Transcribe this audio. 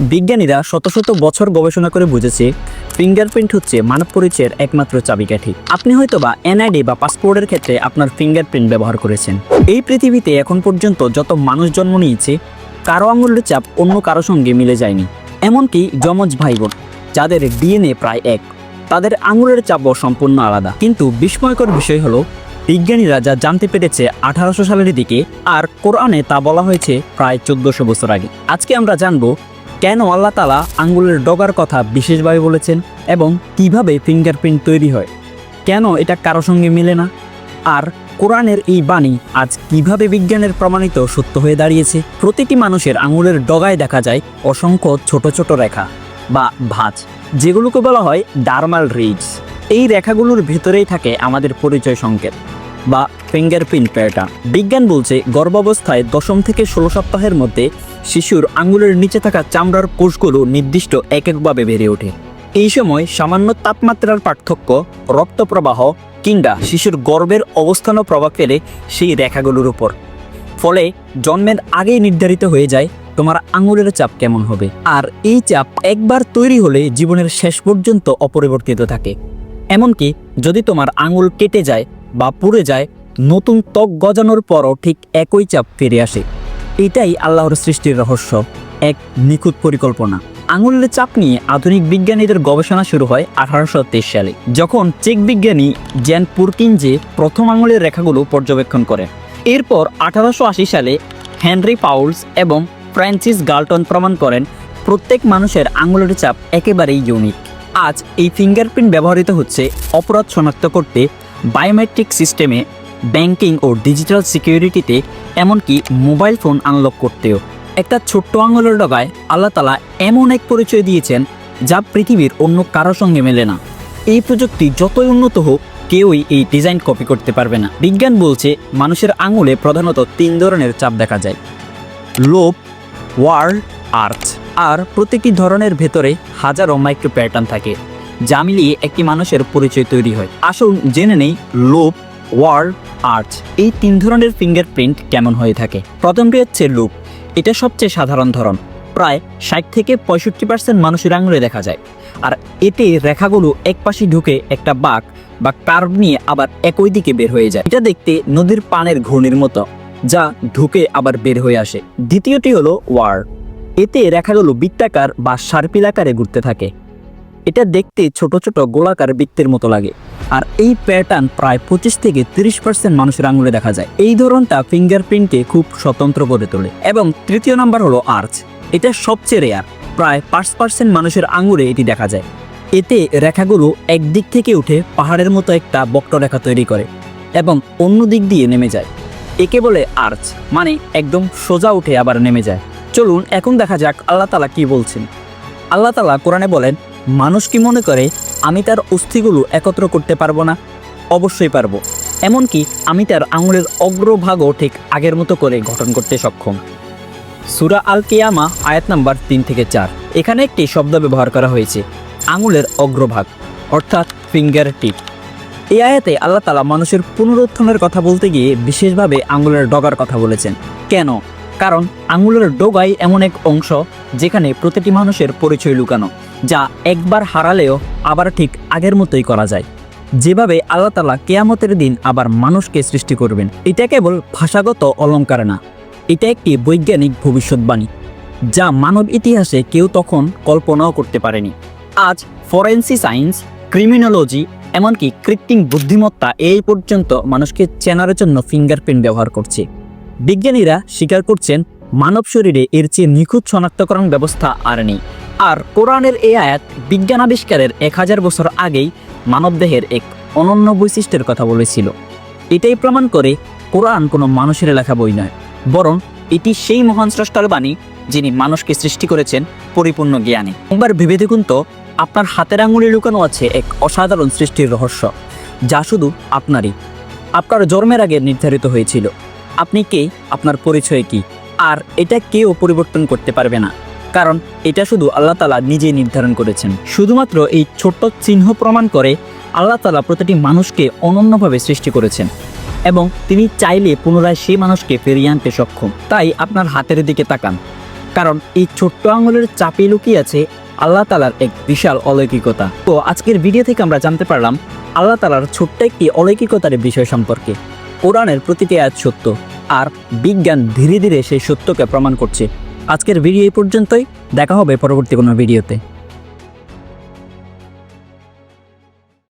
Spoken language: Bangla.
বিজ্ঞানীরা শত শত বছর গবেষণা করে বুঝেছে ফিঙ্গারপ্রিন্ট হচ্ছে মানব পরিচয়ের একমাত্র চাবিকাঠি। আপনি হয়তোবা এনআইডি বা পাসপোর্টের ক্ষেত্রে আপনার ফিঙ্গারপ্রিন্ট ব্যবহার করেছেন। এই পৃথিবীতে এখন পর্যন্ত যত মানুষ জন্ম নিয়েছে, কারও আঙুলের চাপ অন্য কারও সঙ্গে মিলে যায়নি। এমনকি যমজ ভাই বোন যাদের ডিএনএ প্রায় এক, তাদের আঙুলের চাপও সম্পূর্ণ আলাদা। কিন্তু বিস্ময়কর বিষয় হলো, বিজ্ঞানীরা যা জানতে পেরেছে আঠারোশো সালের দিকে, আর কোরআনে তা বলা হয়েছে প্রায় চোদ্দশো বছর আগে। আজকে আমরা জানব কেন আল্লাহ তালা আঙ্গুলের ডগার কথা বিশেষভাবে বলেছেন এবং কীভাবে ফিঙ্গারপ্রিন্ট তৈরি হয়? কেন এটা কারও সঙ্গে মেলে না? আর কোরআনের এই বাণী আজ কীভাবে বিজ্ঞানের প্রমাণিত সত্য হয়ে দাঁড়িয়েছে? প্রতিটি মানুষের আঙুলের ডগায় দেখা যায় অসংখ্য ছোট ছোট রেখা বা ভাঁজ, যেগুলোকে বলা হয় ডার্মাল রিডস। এই রেখাগুলোর ভেতরেই থাকে আমাদের পরিচয় সংকেত। বা ফিঙ্গারপ্রিন্ট প্যাটার্ন বিজ্ঞান বলছে, গর্ভাবস্থায় দশম থেকে ষোলো সপ্তাহের মধ্যে শিশুর আঙুলের নিচে থাকা চামড়ার কোষগুলো নির্দিষ্ট এক একভাবে বেড়ে ওঠে। এই সময় সামান্য তাপমাত্রার পার্থক্য রক্ত প্রবাহ কিংবা শিশুর গর্ভের অবস্থানও প্রভাব ফেলে সেই রেখাগুলোর উপর। ফলে জন্মের আগেই নির্ধারিত হয়ে যায় তোমার আঙুলের চাপ কেমন হবে। আর এই চাপ একবার তৈরি হলে জীবনের শেষ পর্যন্ত অপরিবর্তিত থাকে। এমনকি যদি তোমার আঙুল কেটে যায় বা পুড়ে যায়, নতুন ত্বক গজানোর পরও ঠিক একই চাপ ফিরে আসে। এটাই আল্লাহর সৃষ্টির রহস্য, এক নিখুঁত পরিকল্পনা। আঙুলের চাপ নিয়ে আধুনিক বিজ্ঞানীদের গবেষণা শুরু হয় আঠারোশো তেইশ সালে, যখন চেক বিজ্ঞানী জ্যান পুরকিনজে প্রথম আঙুলের রেখাগুলো পর্যবেক্ষণ করেন এরপর আঠারোশো আশি সালে হেনরি পাউলস এবং ফ্রান্সিস গার্লটন প্রমাণ করেন, প্রত্যেক মানুষের আঙুলের চাপ একেবারেই ইউনিক। আজ এই ফিঙ্গারপ্রিন্ট ব্যবহৃত হচ্ছে অপরাধ শনাক্ত করতে বায়োমেট্রিক সিস্টেমে ব্যাংকিং ও ডিজিটাল সিকিউরিটিতে এমনকি মোবাইল ফোন আনলক করতেও। একটা ছোট্ট আঙুলের ডগায় আল্লাহ তালা এমন এক পরিচয় দিয়েছেন, যা পৃথিবীর অন্য কারও সঙ্গে মেলে না। এই প্রযুক্তি যতই উন্নত হোক, কেউই এই ডিজাইন কপি করতে পারবে না। বিজ্ঞান বলছে, মানুষের আঙুলে প্রধানত তিন ধরনের চাপ দেখা যায়। লোভ ওয়ার্ল্ড আর্থ আর প্রতিটি ধরনের ভেতরে হাজারো মাইক্রো প্যাটার্ন থাকে। যা মিলিয়ে একটি মানুষের পরিচয় তৈরি হয়। আসুন জেনে নেই লোভ ওয়ার্ল্ড আর্চ এই তিন ধরনের ফিঙ্গারপ্রিন্ট কেমন হয়ে থাকে। প্রথমটি হচ্ছে লুপ। এটা সবচেয়ে সাধারণ ধরন। প্রায় ষাট থেকে পঁয়ষট্টি পার্সেন্ট মানুষের আঙুলে দেখা যায়। আর এতে রেখাগুলো এক পাশে ঢুকে একটা বাঁক বা কার্ভ নিয়ে আবার একই দিকে বের হয়ে যায়। এটা দেখতে নদীর পানের ঘূর্ণির মতো, যা ঢুকে আবার বের হয়ে আসে। দ্বিতীয়টি হলো ওয়ার। এতে রেখাগুলো বৃত্তাকার বা সার্পিল আকারে ঘুরতে থাকে। এটা দেখতে ছোট ছোট গোলাকার বৃত্তের মতো লাগে। আর এই প্যাটার্ন প্রায় পঁচিশ থেকে তিরিশ পার্সেন্ট মানুষের আঙুলে দেখা যায়। এই ধরনটা ফিঙ্গারপ্রিন্টে খুব স্বতন্ত্র করে তোলে। এবং তৃতীয় নাম্বার হলো আর্চ এটা সবচেয়ে রেয়ার প্রায় পাঁচ পার্সেন্ট মানুষের আঙুলে এটি দেখা যায়। এতে রেখাগুলো একদিক থেকে উঠে পাহাড়ের মতো একটা বক্ররেখা তৈরি করে এবং অন্য দিক দিয়ে নেমে যায়। একে বলে আর্চ মানে একদম সোজা উঠে আবার নেমে যায়। চলুন, এখন দেখা যাক আল্লাহ তালা কি বলছেন। আল্লাহ তালা কোরআনে বলেন মানুষ কি মনে করে, আমি তার অস্থিগুলো একত্র করতে পারব না? অবশ্যই পারব। এমনকি আমি তার আঙুলের অগ্রভাগও ঠিক আগের মতো করে গঠন করতে সক্ষম। সুরা আল কেয়ামা আয়াত নাম্বার তিন থেকে চার। এখানে একটি শব্দ ব্যবহার করা হয়েছে, আঙুলের অগ্রভাগ, অর্থাৎ ফিঙ্গার টিপ এই আয়াতে আল্লাহ তালা মানুষের পুনরুত্থানের কথা বলতে গিয়ে বিশেষভাবে আঙুলের ডগার কথা বলেছেন। কেন? কারণ আঙুলের ডগাই এমন এক অংশ যেখানে প্রতিটি মানুষের পরিচয় লুকানো। যা একবার হারালেও আবার ঠিক আগের মতোই করা যায়। যেভাবে আল্লাহ তালা কেয়ামতের দিন আবার মানুষকে সৃষ্টি করবেন, এটা কেবল ভাষাগত অলঙ্কার না, এটা একটি বৈজ্ঞানিক ভবিষ্যৎবাণী, যা মানব ইতিহাসে কেউ তখন কল্পনাও করতে পারেনি। আজ ফরেন্সি সায়েন্স, ক্রিমিনোলজি, এমনকি কৃত্রিম বুদ্ধিমত্তা এই পর্যন্ত মানুষকে চেনার জন্য ফিঙ্গারপ্রিন্ট ব্যবহার করছে। বিজ্ঞানীরা স্বীকার করছেন, মানব শরীরে এর চেয়ে নিখুঁত শনাক্তকরণ ব্যবস্থা আর নেই। আর কোরআনের এই আয়াত বিজ্ঞান আবিষ্কারের এক হাজার বছর আগেই মানবদেহের এক অনন্য বৈশিষ্ট্যের কথা বলেছিল। এটাই প্রমাণ করে কোরআন কোনো মানুষের লেখা বই নয়, বরং এটি সেই মহান স্রষ্টার বাণী যিনি মানুষকে সৃষ্টি করেছেন পরিপূর্ণ জ্ঞানে। একবার ভেবে দেখুন তো, আপনার হাতের আঙুলে লুকানো আছে এক অসাধারণ সৃষ্টির রহস্য, যা শুধু আপনারই। আপনার জন্মের আগে নির্ধারিত হয়েছিল। আপনি কে? আপনার পরিচয় কি? আর এটা কেউ পরিবর্তন করতে পারবে না। কারণ এটা শুধু আল্লাহ তালা নিজেই নির্ধারণ করেছেন। শুধুমাত্র এই ছোট্ট চিহ্ন প্রমাণ করে আল্লাহ তালা প্রতিটি মানুষকে অনন্যভাবে সৃষ্টি করেছেন এবং তিনি চাইলে পুনরায় সেই মানুষকে ফিরিয়ে আনতে সক্ষম। তাই আপনার হাতের দিকে তাকান। কারণ এই ছোট্ট আঙুলের চাপে লুকিয়ে আছে আল্লাহ তালার এক বিশাল অলৌকিকতা। তো আজকের ভিডিও থেকে আমরা জানতে পারলাম আল্লাহ তালার ছোট্ট একটি অলৌকিকতার বিষয় সম্পর্কে। কোরআনের প্রতিটি আয়াত সত্য, আর বিজ্ঞান ধীরে ধীরে সেই সত্যকে প্রমাণ করছে। আজকের ভিডিও এই পর্যন্তই। দেখা হবে পরবর্তী কোনো ভিডিওতে।